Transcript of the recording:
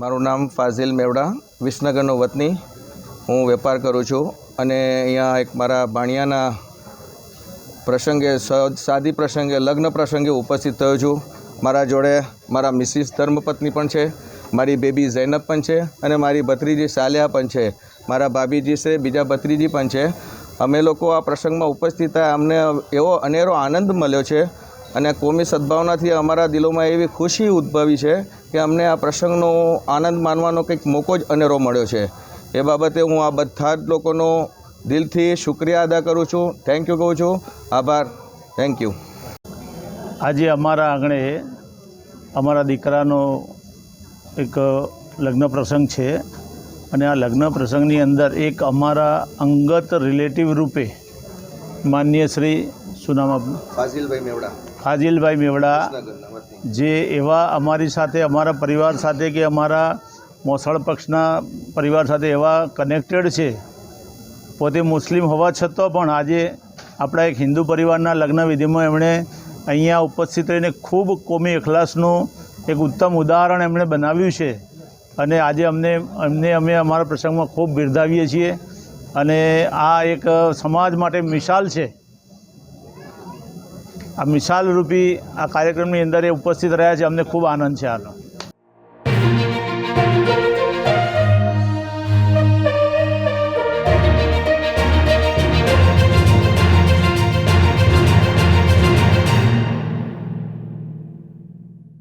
નામ ફાઝિલ મેવડા, વિસનગરનો વતની. હું વેપાર કરું છું અને અહીંયા એક મારા ભાણિયાના પ્રસંગે સાદી પ્રસંગે, લગ્ન પ્રસંગે ઉપસ્થિત થયો છું. મારા જોડે મારા મિસિસ ધર્મપત્ની પણ છે, મારી બેબી ઝૈનબ પણ છે અને મારી ભત્રીજી સાલિયા પણ છે. મારા ભાભીજી છે, બીજા ભત્રીજી પણ છે. અમે લોકો આ પ્રસંગમાં ઉપસ્થિત થયા. અમને એવો અનેરો આનંદ મળ્યો છે અને કોમી સદભાવનાથી અમારા દિલોમાં એવી ખુશી ઉદ્ભવી છે કે અમને આ પ્રસંગનો આનંદ માનવાનો કંઈક મોકો જ અનેરો મળ્યો છે. એ બાબતે હું આ બધા જ લોકોનો દિલથી શુક્રિયા અદા કરું છું. થેન્ક યુ કહું છું. આભાર. થેન્ક યુ આજે અમારા આંગણે અમારા દીકરાનો એક લગ્ન પ્રસંગ છે અને આ લગ્ન પ્રસંગની અંદર એક અમારા અંગત રિલેટિવ રૂપે માન્ય શ્રી શું નામ આપનું ફાઝિલભાઈ મેવડા. ફાજિલભાઈ મેવડા જે એવા અમારી સાથે અમારા પરિવાર સાથે કે અમારા મોસળ પક્ષના પરિવાર સાથે એવા કનેક્ટેડ છે. પોતે મુસ્લિમ હોવા છતાં પણ આજે આપણા એક હિન્દુ પરિવારના લગ્ન વિધિમાં એમણે અહીંયા ઉપસ્થિત રહીને ખૂબ કોમી અખલાસનું એક ઉત્તમ ઉદાહરણ એમણે બનાવ્યું છે. અને આજે અમને અમને અમે અમારા પ્રસંગમાં ખૂબ બિરદાવીએ છીએ. અને આ એક સમાજ માટે મિસાલ છે. આ મિસાલ રૂપી આ કાર્યક્રમની અંદર એ ઉપસ્થિત રહ્યા છે. અમને ખૂબ આનંદ છે આનો